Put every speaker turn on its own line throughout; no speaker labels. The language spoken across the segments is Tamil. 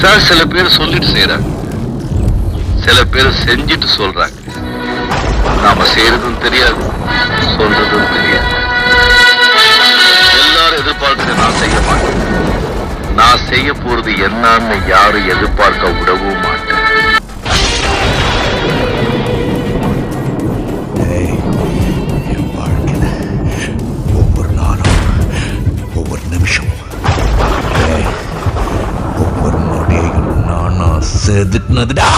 சார் சில பேர் சொல்லிட்டு செய்யறாங்க சில பேர் செஞ்சுட்டு சொல்றாங்க. நாம செய்யறதும் தெரியாது சொல்றதும் தெரியாது. எல்லாரும் எதிர்பார்க்கறத நான் செய்ய மாட்டேன். நான் செய்ய போறது என்னன்னு யாரும் எதிர்பார்க்க விடவும் மாட்டேன்.
திட்டுனதுடா.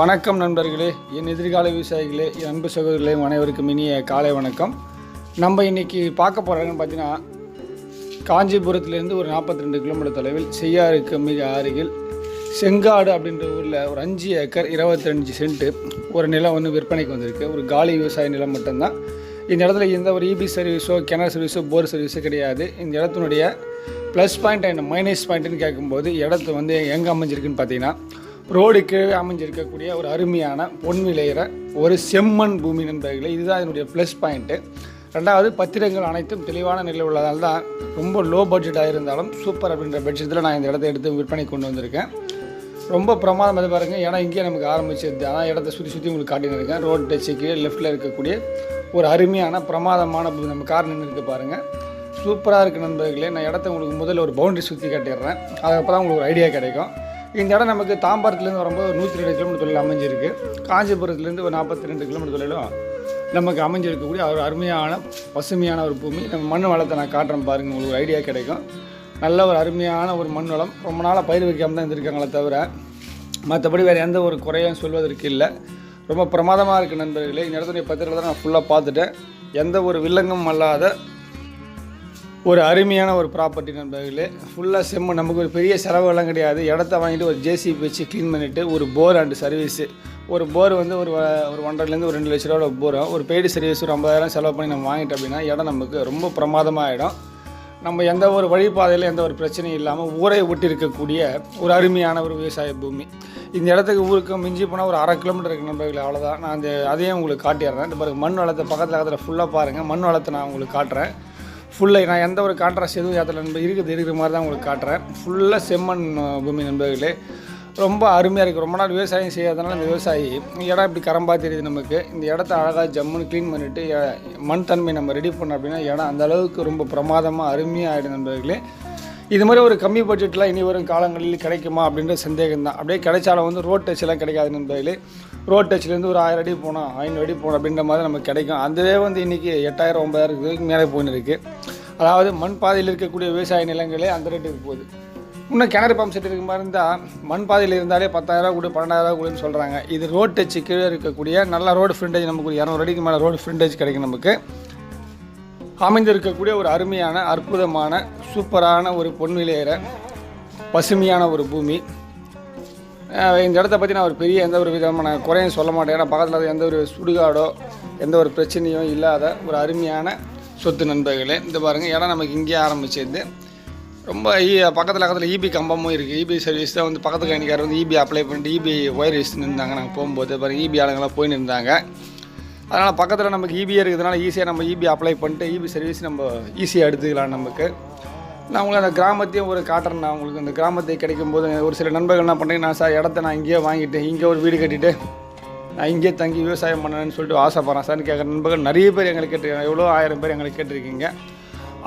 வணக்கம் நண்பர்களே என் எதிர்கால விவசாயிகளே என் அன்பு சகோதரர்களே அனைவருக்கும் இனிய காலை வணக்கம். நம்ம இன்னைக்கு பார்க்க போகிறாங்கன்னு பார்த்தீங்கன்னா காஞ்சிபுரத்துலேருந்து ஒரு 42 ரெண்டு கிலோமீட்டர் தொலைவில் செய்யாருக்கு மிக அருகில் செங்காடு அப்படின்ற ஊரில் ஒரு அஞ்சு ஏக்கர் இருபத்தஞ்சு சென்ட்டு ஒரு நிலம் வந்து விற்பனைக்கு வந்திருக்கு. ஒரு காலி விவசாய நிலம் மட்டும்தான். இந்த இடத்துல எந்த ஒரு இபி சர்வீஸோ கிணறு சர்வீஸோ போர் சர்வீஸோ கிடையாது. இந்த இடத்தினுடைய ப்ளஸ் பாயிண்ட் அண்ட் மைனஸ் பாயிண்ட்னு கேட்கும்போது இடத்து வந்து எங்கே அமைஞ்சிருக்குன்னு பார்த்தீங்கன்னா ரோடு கீழே அமைஞ்சிருக்கக்கூடிய ஒரு அருமையான பொன் விளையிற ஒரு செம்மண் பூமி நண்பர்களே இதுதான் என்னுடைய ப்ளஸ் பாயிண்ட்டு ரெண்டாவது பத்திரங்கள் அனைத்தும் தெளிவான நிலையில் உள்ளதால் தான் ரொம்ப லோ பட்ஜெட்டாக இருந்தாலும் சூப்பர் அப்படின்ற பட்ஜெட்டில் நான் இந்த இடத்த எடுத்து விற்பனை கொண்டு வந்திருக்கேன். ரொம்ப பிரமாதம் அது பாருங்கள் ஏன்னா இங்கேயே நமக்கு ஆரம்பிச்சது ஆனால் இடத்த சுற்றி சுற்றி உங்களுக்கு காட்டின்னு இருக்கேன். ரோடு டச்சுக்கு லெஃப்ட்டில் இருக்கக்கூடிய ஒரு அருமையான பிரமாதமான பூமி. நம்ம கார் நின்று இருக்கு பாருங்கள் சூப்பராக இருக்குது நண்பர்களே. நான் இடத்த உங்களுக்கு முதல்ல ஒரு பவுண்டரி சுற்றி காட்டிடுறேன். அதுக்கப்புறம் உங்களுக்கு ஒரு ஐடியா கிடைக்கும். இந்த இடம் நமக்கு தாம்பாரத்துலேருந்து வரும்போது ஒரு நூற்றி ரெண்டு கிலோமீட்டர் தொழில் அமைஞ்சிருக்கு. காஞ்சிபுரத்துலேருந்து ஒரு நாற்பத்தி ரெண்டு கிலோமீட்டர் தொழிலும் நமக்கு அமைஞ்சிருக்கக்கூடிய ஒரு அருமையான பசுமையான ஒரு பூமி. நம்ம மண் வளத்தை நான் காட்டுறேன் பாருங்கள் உங்களுக்கு ஒரு ஐடியா கிடைக்கும். நல்ல ஒரு அருமையான ஒரு மண் வளம். ரொம்ப நாளாக பயிர் வைக்காமல் தான் இருந்திருக்காங்களே தவிர மற்றபடி வேறு எந்த ஒரு குறையும் சொல்வதற்கு இல்லை. ரொம்ப பிரமாதமாக இருக்குது நண்பர்களே. இந்த இடத்துடைய பத்திரத்தை நான் ஃபுல்லாக பார்த்துட்டேன். எந்த ஒரு வில்லங்கமும் அல்லாத ஒரு அருமையான ஒரு ப்ராப்பர்ட்டி நண்பர்களே. ஃபுல்லாக செம்மு நமக்கு ஒரு பெரிய செலவெல்லாம் கிடையாது. இடத்த வாங்கிட்டு ஒரு ஜேசிபி வச்சு க்ளீன் பண்ணிவிட்டு ஒரு போர் அண்டு சர்வீஸு ஒரு போர் வந்து ஒரு ஒரு ஒன்றரைலேருந்து ஒரு ரெண்டு லட்ச ரூபா போர் ஒரு பெய்டு சர்வீஸ் ஒரு ஐம்பதாயிரம் செலவு பண்ணி நம்ம வாங்கிட்டோம் அப்படின்னா இடம் நமக்கு ரொம்ப பிரமாதமாக ஆகிடும் நம்ம எந்த ஒரு வழிபாதையில் எந்த ஒரு பிரச்சனையும் இல்லாமல் ஊரை ஒட்டி இருக்கக்கூடிய ஒரு அருமையான ஒரு விவசாய பூமி. இந்த இடத்துக்கு ஊருக்கு மிஞ்சி போனால் ஒரு அரை கிலோமீட்டர் இருக்குது நண்பர்களே அவ்வளோதான் நான் அந்த அதையும் உங்களுக்கு காட்டிடுறேன். இந்த பாருங்கள் மண் வளத்தை பக்கத்தில் பக்கத்தில் ஃபுல்லாக பாருங்கள் மண் வளத்தை நான் உங்களுக்கு காட்டுறேன். ஃபுல்லாக நான் எந்த ஒரு கான்ட்ராஸ்ட் எதுவும் ஏற்றல நண்பர் இருக்குது இருக்கிற மாதிரி தான் உங்களுக்கு காட்டுறேன். ஃபுல்லாக செம்மண் பூமி நண்பர்களே. ரொம்ப அருமையாக இருக்குது ரொம்ப நாள் விவசாயம் செய்யாதனால இந்த விவசாயி இடம் இப்படி கரம்பா தெரியுது நமக்கு. இந்த இடத்த அழகாக ஜம்முன்னு க்ளீன் பண்ணிவிட்டு மண் தன்மை நம்ம ரெடி பண்ணோம் அப்படின்னா இடம் அந்த அளவுக்கு ரொம்ப பிரமாதமாக அருமையாக ஆகிடும் நண்பர்களே. இது மாதிரி ஒரு கம்மி பட்ஜெட்டில் இனி வரும் காலங்களில் கிடைக்குமா அப்படின்ற சந்தேகம் தான் அப்படியே கிடைச்சாலும் வந்து ரோட் டச்லாம் கிடைக்காது நண்பர்களே. ரோட் டச்லேருந்து ஒரு ஆயிரம் அடி போனோம் ஐநூறு அடி போனோம் அப்படின்ற மாதிரி நமக்கு கிடைக்கும். அதுவே வந்து இன்றைக்கி எட்டாயிரம் ஒன்பதாயிரத்துக்கு மேலே போயின்னு இருக்குது அதாவது மண் பாதையில் இருக்கக்கூடிய விவசாய நிலங்களே அந்த ரேட்டுக்கு போகுது. இன்னும் கிணறு பம்ப் செட் இருக்க மாதிரி இருந்தால் மண் பாதையில் இருந்தாலே பத்தாயிரம் கூட பன்னெண்டாயிரம் கூடன்னு சொல்கிறாங்க இது ரோட் டச்சு கீழே இருக்கக்கூடிய நல்ல ரோடு ஃப்ரண்டேஜ் நமக்கு ஒரு இரநூறு அடிக்கு மேலே ரோடு ஃப்ரண்டேஜ் கிடைக்கும் நமக்கு. அமைந்திருக்கக்கூடிய ஒரு அருமையான அற்புதமான சூப்பரான ஒரு பொன்விலையிற பசுமையான ஒரு பூமி. இந்த இடத்த பற்றி நான் ஒரு பெரிய எந்த ஒரு விதமான குறையும் சொல்ல மாட்டேன். ஏன்னா பக்கத்தில் எந்த ஒரு சுடுகாடோ எந்த ஒரு பிரச்சனையும் இல்லாத ஒரு அருமையான சொத்து நண்பர்களே. இந்த பாருங்கள் இடம் நமக்கு இங்கேயே ஆரம்பிச்சிருந்து ரொம்ப பக்கத்தில் பக்கத்தில் இபி கம்பமும் இருக்குது இபி சர்வீஸ் தான் வந்து பக்கத்து கணிக்கார் வந்து இபி அப்ளை பண்ணிட்டு இபி ஒயர் வச்சு இருந்தாங்க நாங்கள் போகும்போது பாருங்கள் இபி ஆளுங்களாம் போயின்னு இருந்தாங்க. அதனால் பக்கத்தில் நமக்கு இபியே இருக்கிறதுனால ஈஸியாக நம்ம இபி அப்ளை பண்ணிட்டு இபி சர்வீஸ் நம்ம ஈஸியாக எடுத்துக்கலாம் நமக்கு. நான் உங்களுக்கு அந்த கிராமத்தையும் ஒரு காட்டுறேன். நான் உங்களுக்கு அந்த கிராமத்தை கிடைக்கும் போது ஒரு சில நண்பர்கள் என்ன பண்ணுறீங்க நான் சார் இடத்த நான் இங்கேயே வாங்கிட்டு இங்கே ஒரு வீடு கட்டிட்டு நான் இங்கேயே தங்கி விவசாயம் பண்ணணும்னு சொல்லிட்டு ஆசைப்பட்றேன். சார்னு கேட்குற நண்பர்கள் நிறைய பேர் எங்களுக்கு கேட்டிருக்காங்க. எவ்வளோ ஆயிரம் பேர் எங்களுக்கு கேட்டிருக்கீங்க.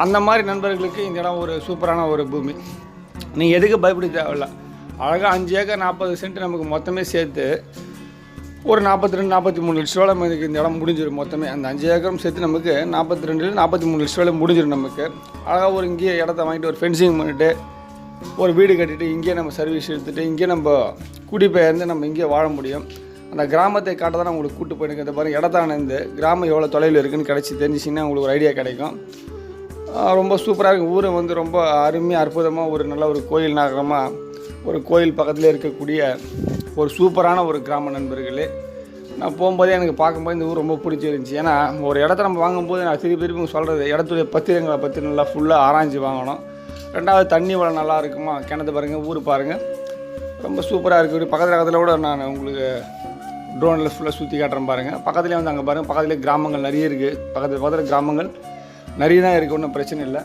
அந்த மாதிரி நண்பர்களுக்கு இந்த இடம் ஒரு சூப்பரான ஒரு பூமி. நீங்கள் எதுக்கு பயப்பட தேவையில்ல. அழகாக அஞ்சு ஏக்கர் நாற்பது சென்ட் நமக்கு மொத்தமே சேர்த்து ஒரு நாற்பத்தி ரெண்டு நாற்பத்தி மூணு லட்ச ரூபாய் நமக்கு இந்த இடம் முடிஞ்சிடும் மொத்தமே. அந்த அஞ்சு ஏக்கரும் சேர்த்து நமக்கு நாற்பத்தி ரெண்டு நாற்பத்தி மூணு லட்ச ரூபாய் முடிஞ்சிடும் நமக்கு. அழகாக ஒரு இங்கேயே இடத்த வாங்கிட்டு ஒரு ஃபென்சிங் பண்ணிவிட்டு ஒரு வீடு கட்டிட்டு இங்கேயே நம்ம சர்வீஸ் எடுத்துகிட்டு இங்கேயே நம்ம குடிபெயர்ந்து நம்ம இங்கேயே வாழ முடியும். அந்த கிராமத்தை காட்ட தான் உங்களுக்கு கூட்டு போயிருக்கேன். இந்த பாருங்க இடத்தானந்து கிராமம் எவ்வளோ தொலைவில் இருக்குன்னு கிடச்சி தெரிஞ்சிச்சிங்கன்னா உங்களுக்கு ஒரு ஐடியா கிடைக்கும். ரொம்ப சூப்பராக இருக்கும். ஊரை வந்து ரொம்ப அருமையாக அற்புதமாக ஒரு நல்ல ஒரு கோயில் நகரமாக ஒரு கோயில் பக்கத்தில் இருக்கக்கூடிய ஒரு சூப்பரான ஒரு கிராம நண்பர்களே நான் போகும்போதே எனக்கு பார்க்கும்போது இந்த ஊர் ரொம்ப பிடிச்சிருந்துச்சி. ஏன்னா ஒரு இடத்த நம்ம வாங்கும்போது நான் திருப்பி திருப்பி சொல்கிறது இடத்துடைய பத்திரங்களை பற்றி நல்லா ஃபுல்லாக ஆராய்ஞ்சு வாங்கணும். ரெண்டாவது தண்ணி வளம் நல்லா இருக்குமா? கிணத்து பாருங்கள் ஊர் பாருங்கள் ரொம்ப சூப்பராக இருக்குது பக்கத்தில் பக்கத்தில் கூட நான் உங்களுக்கு ட்ரோனில் ஃபுல்லாக சுற்றி காட்டுறேன் பாருங்கள் பக்கத்துலேயே வந்து அங்கே பாருங்கள் பக்கத்துலேயே கிராமங்கள் நிறைய இருக்குது பக்கத்தில் பக்கத்தில் கிராமங்கள் நிறைய தான் இருக்குது ஒன்றும் பிரச்சனை இல்லை.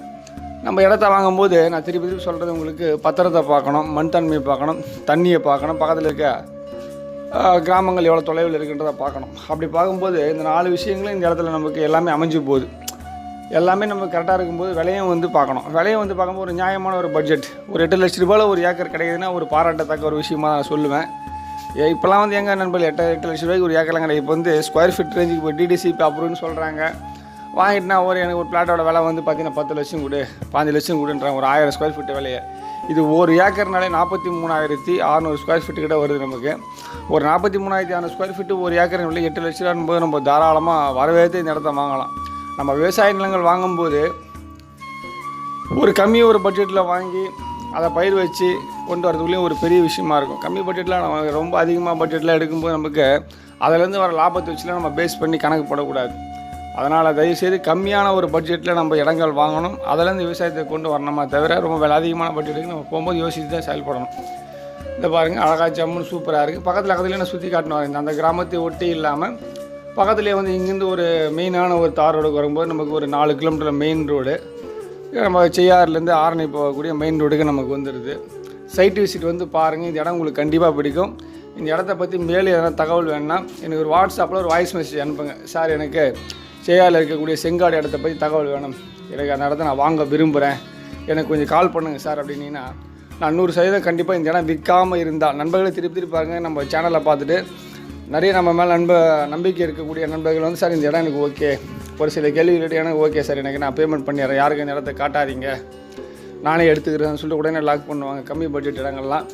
நம்ம இடத்த வாங்கும்போது நான் திருப்பி திருப்பி சொல்கிறது உங்களுக்கு பத்திரத்தை பார்க்கணும் மண் தன்மையை பார்க்கணும் தண்ணியை பார்க்கணும் பக்கத்தில் இருக்க கிராமங்கள் எவ்வளோ தொலைவில் இருக்குன்றதை பார்க்கணும். அப்படி பார்க்கும்போது இந்த நாலு விஷயங்களும் இந்த இடத்துல நமக்கு எல்லாமே அமைஞ்சு போகுது. எல்லாமே நம்ம கரெக்டாக இருக்கும்போது விலையும் வந்து பார்க்கணும். விலையும் வந்து பார்க்கும்போது ஒரு நியாயமான ஒரு பட்ஜெட் ஒரு எட்டு லட்ச ரூபாயில் ஒரு ஏக்கர் கிடைக்குதுன்னா ஒரு பாராட்டத்தக்க ஒரு விஷயமா நான் சொல்லுவேன். ஏ இப்போலாம் வந்து எங்கள் நண்பர்கள் எட்டு எட்டு லட்ச ரூபாய்க்கு ஒரு ஏக்கர்லாம் கிடையாது இப்போ வந்து ஸ்கொயர் ஃபீட் ரேஞ்சுக்கு இப்போ டிடிசிபி அப்ரூவ்னு சொல்கிறாங்க வாங்கிட்டுனா ஒரு எனக்கு ஒரு பிளாட்டோட விலை வந்து பார்த்தீங்கன்னா பத்து லட்சம் கொடு பாஞ்சு லட்சம் கொடுன்றாங்க ஒரு ஆயிரம் ஸ்கொயர் ஃபீட் விலையை. இது ஒரு ஏக்கர்னாலே நாற்பத்தி மூணாயிரத்தி அறநூறு ஸ்கொயர் ஃபீட்டு கிட்ட வருது நமக்கு. ஒரு நாற்பத்தி மூணாயிரத்தி அறநூறு ஸ்கொயர் ஃபீட்டு ஒரு ஏக்கர் விலை எட்டு லட்ச ரூபாய் போது நம்ம தாராளமாக வரவேற்று இந்த இடத்த வாங்கலாம். நம்ம விவசாய நிலங்கள் வாங்கும்போது ஒரு கம்மி ஒரு பட்ஜெட்டில் வாங்கி அதை பயிர் வச்சு கொண்டு வரதுக்குள்ளேயும் ஒரு பெரிய விஷயமா இருக்கும். கம்மி பட்ஜெட்டில் நம்ம ரொம்ப அதிகமாக பட்ஜெட்டில் எடுக்கும்போது நமக்கு அதிலேருந்து வர லாபத்தை வச்சுலாம் நம்ம பேஸ் பண்ணி கணக்கு போடக்கூடாது. அதனால் தயவுசெய்து கம்மியான ஒரு பட்ஜெட்டில் நம்ம இடங்கள் வாங்கணும். அதிலேருந்து விவசாயத்தை கொண்டு வரணுமா தவிர ரொம்ப விலை அதிகமான பட்ஜெட்டுக்கு நம்ம போகும்போது யோசித்து தான் செயல்படணும். இந்த பாருங்கள் அழகா ஜம்முன்னு சூப்பராக இருக்குது பக்கத்தில் பக்கத்துலேயே நான் சுற்றி காட்டினு அந்த கிராமத்தை ஒட்டி இல்லாமல் பக்கத்துலேயே வந்து இங்கேருந்து ஒரு மெயினான ஒரு தார் ரோடுக்கு வரும்போது நமக்கு ஒரு நாலு கிலோமீட்டர் மெயின் ரோடு நம்ம செய்யாறுலேருந்து ஆரணி போகக்கூடிய மெயின் ரோடுக்கு நமக்கு வந்துடுது சைட் விசிட் வந்து பாருங்கள் இந்த இடம் உங்களுக்கு கண்டிப்பாக பிடிக்கும். இந்த இடத்த பற்றி மேலே எதனா தகவல் வேணும்னா எனக்கு ஒரு வாட்ஸ்அப்பில் ஒரு வாய்ஸ் மெசேஜ் அனுப்புங்க. சார் எனக்கு செய்யாறில் இருக்கக்கூடிய செங்காடு இடத்த பற்றி தகவல் வேணும். எனக்கு அந்த இடத்த நான் வாங்க விரும்புகிறேன் எனக்கு கொஞ்சம் கால் பண்ணுங்கள் சார் அப்படின்னீங்கன்னா நான் நூறு சதவீதம் கண்டிப்பாக இந்த இடம் விற்காமல் இருந்தால் நண்பர்களை திருப்பி திருப்பி பாருங்கள் நம்ம சேனலை பார்த்துட்டு நிறைய நம்ம மேலே நண்ப நம்பிக்கை இருக்கக்கூடிய நண்பர்கள் வந்து சார் இந்த இடம் எனக்கு ஓகே ஒரு சில கேள்வி எனக்கு ஓகே சார் எனக்கு நான் பேமெண்ட் பண்ணிடுறேன். யாருக்கும் இந்த இடத்த காட்டாதீங்க. நானே எடுத்துக்கிறேன்னு சொல்லிட்டு உடனே லாக் பண்ணுவாங்க. கம்மி பட்ஜெட் இடங்கள்லாம்.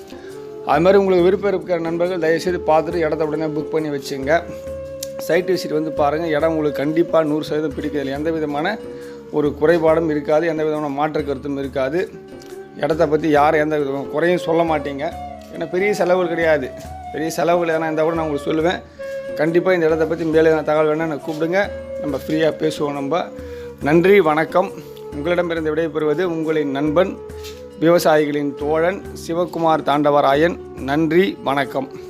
அது மாதிரி உங்களுக்கு விருப்பம் இருக்கிற நண்பர்கள் தயவுசெய்து பார்த்துட்டு இடத்த உடனே புக் பண்ணி வச்சுங்க. சைட் விசிட் வந்து பாருங்கள் இடம் உங்களுக்கு கண்டிப்பாக நூறு சதவீதம் பிடிக்கிறது எந்த விதமான ஒரு குறைபாடும் இருக்காது எந்த விதமான மாற்று கருத்தும் இருக்காது. இடத்த பற்றி யாரும் எந்த விதமான குறையும் சொல்ல மாட்டீங்க. ஏன்னா பெரிய செலவுகள் கிடையாது. பெரிய செலவுகள் எதனா இருந்தால் கூட நான் உங்களுக்கு சொல்லுவேன். கண்டிப்பாக இந்த இடத்த பற்றி மேலே எதனா தகவல் வேணால் எனக்கு கூப்பிடுங்க. நம்ம ஃப்ரீயாக பேசுவோம் நம்ம. நன்றி வணக்கம். உங்களிடமிருந்து விடைபெறுவது உங்களின் நண்பன் விவசாயிகளின் தோழன் சிவகுமார் தாண்டவராயன். நன்றி வணக்கம்.